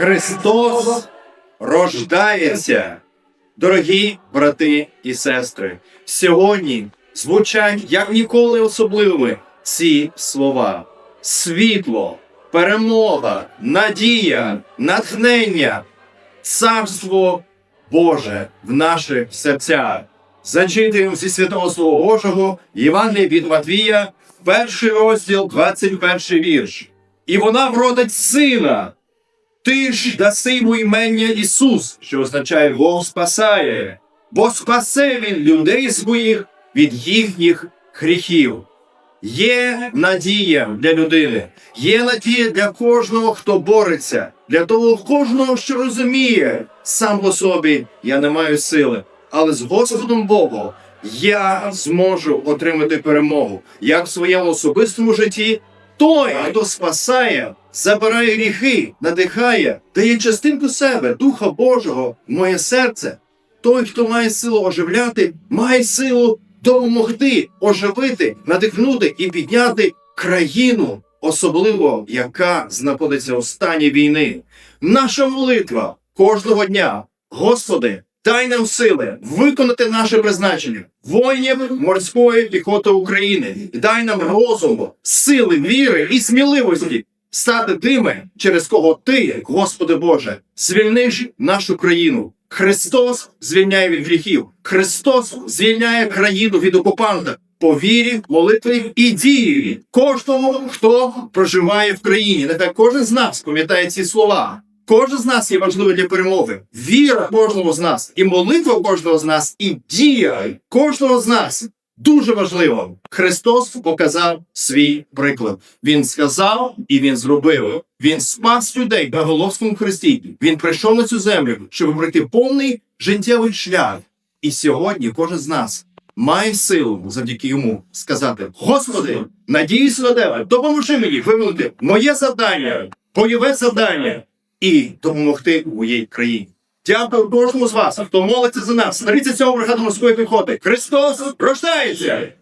Христос рождається. Дорогі брати і сестри, сьогодні звучать як ніколи особливими ці слова: світло, перемога, надія, натхнення, царство Боже в наших серцях. Зачитуємо зі святого Слова Божого Євангелія від Матвія, перший розділ, 21 вірш. І вона вродить сина. Ти ж даси йому імення Ісус, що означає Бог спасає, бо спасе він людей своїх від їхніх гріхів. Є надія для людини, є надія для кожного, хто бореться, для того кожного, що розуміє, сам по собі я не маю сили, але з Господом Богом я зможу отримати перемогу як в своєму особистому житті, той, хто спасає, забирає гріхи, надихає, дає частинку себе, Духа Божого в моє серце. Той, хто має силу оживляти, має силу допомогти, оживити, надихнути і підняти країну, особливо яка знаходиться у стані війни. Наша молитва кожного дня, Господи, дай нам сили виконати наше призначення воїнів морської піхоти України. Дай нам розуму, сили, віри і сміливості стати тими, через кого ти, Господи Боже, звільниш нашу країну. Христос звільняє від гріхів. Христос звільняє країну від окупанта по вірі, молитві і дії кожному, хто проживає в країні. Нехай кожен з нас пам'ятає ці слова. Кожен з нас є важливий для перемоги. Віра кожного з нас, і молитва кожного з нас, і дія кожного з нас дуже важливо. Христос показав свій приклад. Він сказав і він зробив. Він спас людей на Головському хресті. Він прийшов на цю землю, щоб пройти повний життєвий шлях. І сьогодні кожен з нас має силу завдяки йому сказати: Господи, надіюсь на тебе, допоможи мені виконати моє завдання, бойове завдання і допомогти у моїй країні. Дякую кожному з вас, хто молиться за нас. 37 бригаду морської піхоти. Христос рождається!